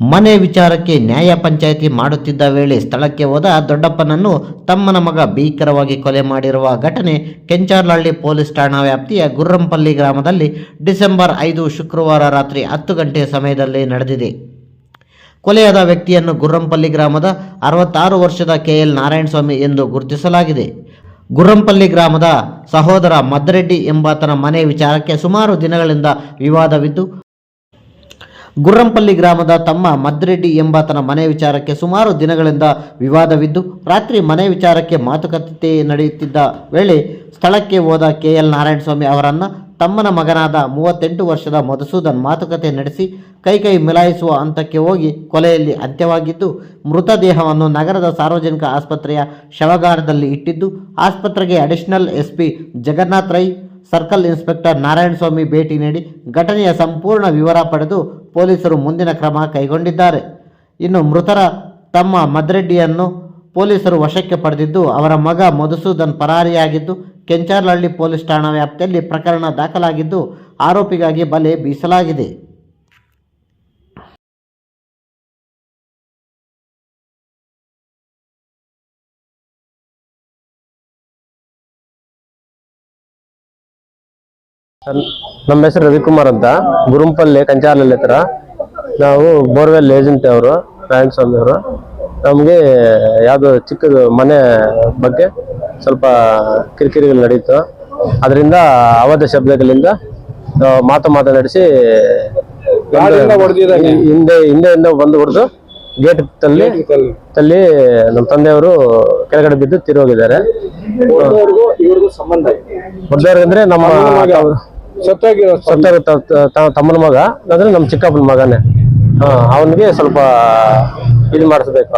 ಮನೆ ವಿಚಾರಕ್ಕೆ ನ್ಯಾಯ ಪಂಚಾಯಿತಿ ಮಾಡುತ್ತಿದ್ದ ವೇಳೆ ಸ್ಥಳಕ್ಕೆ ಹೋದ ದೊಡ್ಡಪ್ಪನನ್ನು ತಮ್ಮನ ಮಗ ಭೀಕರವಾಗಿ ಕೊಲೆ ಮಾಡಿರುವ ಘಟನೆ ಕೆಂಚಾರ್ಲಹಳ್ಳಿ ಪೊಲೀಸ್ ಠಾಣಾ ವ್ಯಾಪ್ತಿಯ ಗುರ್ರಂಪಲ್ಲಿ ಗ್ರಾಮದಲ್ಲಿ ಡಿಸೆಂಬರ್ ಐದು ಶುಕ್ರವಾರ ರಾತ್ರಿ ಹತ್ತು ಗಂಟೆ ಸಮಯದಲ್ಲಿ ನಡೆದಿದೆ. ಕೊಲೆಯಾದ ವ್ಯಕ್ತಿಯನ್ನು ಗುರ್ರಂಪಲ್ಲಿ ಗ್ರಾಮದ ಅರವತ್ತಾರು ವರ್ಷದ ಕೆಎಲ್ ನಾರಾಯಣಸ್ವಾಮಿ ಎಂದು ಗುರುತಿಸಲಾಗಿದೆ. ಗುರ್ರಂಪಲ್ಲಿ ಗ್ರಾಮದ ಸಹೋದರ ಮದ್ದರೆಡ್ಡಿ ಎಂಬಾತನ ಮನೆ ವಿಚಾರಕ್ಕೆ ಸುಮಾರು ದಿನಗಳಿಂದ ವಿವಾದವಿದ್ದು ಗುರ್ರಂಪಲ್ಲಿ ಗ್ರಾಮದ ತಮ್ಮ ಮದ್ರೆಡ್ಡಿ ಎಂಬಾತನ ಮನೆ ವಿಚಾರಕ್ಕೆ ಸುಮಾರು ದಿನಗಳಿಂದ ವಿವಾದವಿದ್ದು, ರಾತ್ರಿ ಮನೆ ವಿಚಾರಕ್ಕೆ ಮಾತುಕತೆ ನಡೆಯುತ್ತಿದ್ದ ವೇಳೆ ಸ್ಥಳಕ್ಕೆ ಹೋದ ಕೆಎಲ್ ನಾರಾಯಣಸ್ವಾಮಿ ಅವರನ್ನು ತಮ್ಮನ ಮಗನಾದ ಮೂವತ್ತೆಂಟು ವರ್ಷದ ಮಧುಸೂದನ್ ಮಾತುಕತೆ ನಡೆಸಿ ಕೈಕೈ ಮಿಲಾಯಿಸುವ ಹಂತಕ್ಕೆ ಹೋಗಿ ಕೊಲೆಯಲ್ಲಿ ಅಂತ್ಯವಾಗಿದ್ದು ಮೃತದೇಹವನ್ನು ನಗರದ ಸಾರ್ವಜನಿಕ ಆಸ್ಪತ್ರೆಯ ಶವಗಾರದಲ್ಲಿ ಇಟ್ಟಿದ್ದು, ಆಸ್ಪತ್ರೆಗೆ additional SP Jagannath Rai circle inspector Narayanaswamy ಭೇಟಿ ನೀಡಿ ಘಟನೆಯ ಸಂಪೂರ್ಣ ವಿವರ ಪಡೆದು ಪೊಲೀಸರು ಮುಂದಿನ ಕ್ರಮ ಕೈಗೊಂಡಿದ್ದಾರೆ. ಇನ್ನು ಮೃತರ ತಮ್ಮ ಮದ್ರೆಡ್ಡಿಯನ್ನು ಪೊಲೀಸರು ವಶಕ್ಕೆ ಪಡೆದಿದ್ದು, ಅವರ ಮಗ ಮಧುಸೂದನ್ ಪರಾರಿಯಾಗಿದ್ದು ಕೆಂಚಾರ್ಲಹಳ್ಳಿ ಪೊಲೀಸ್ ಠಾಣಾ ವ್ಯಾಪ್ತಿಯಲ್ಲಿ ಪ್ರಕರಣ ದಾಖಲಾಗಿದ್ದು, ಆರೋಪಿಗಾಗಿ ಬಲೆ ಬೀಸಲಾಗಿದೆ. ನಮ್ಮ ಹೆಸರು ರವಿಕುಮಾರ್ ಅಂತ ಗುರುಂಪಲ್ಲಿ ಕಂಚಾಲಲ್ಲಿ ಹತ್ರ. ನಾವು ಬೋರ್ವೆಲ್ ಏಜೆಂಟ್ ಅವರು ನಾರಾಯಣ ಸ್ವಾಮಿ ಅವರು. ನಮಗೆ ಯಾವುದು ಚಿಕ್ಕದು ಮನೆ ಬಗ್ಗೆ ಸ್ವಲ್ಪ ಕಿರಿಕಿರಿಗಳು ನಡೀತು. ಅದರಿಂದ ಅವಧ ಶಬ್ದಗಳಿಂದ ಮಾತು ಮಾತನಾಡಿಸಿ ಹಿಂದೆ ಹಿಂದೆಯಿಂದ ಬಂದು ಹೊಡೆದು ಗೇಟ್ ತಲ್ಲಿ ತಲ್ಲಿ ನಮ್ಮ ತಂದೆಯವರು ಕೆಳಗಡೆ ಬಿದ್ದು ತೀರೋಗಿದ್ದಾರೆ. ಹೊಡೆದವ್ರಿಗೆ ನಮ್ಮ ಸತ್ತಾಗಿರೋ ಸತ್ತಾಗ ತಮ್ಮನ ಮಗ ಅಂದ್ರೆ ನಮ್ಮ ಚಿಕ್ಕಪ್ಪನ ಮಗನೇ. ಹಾ ಅವನಿಗೆ ಸ್ವಲ್ಪ ಇದು ಮಾಡಿಸ್ಬೇಕು.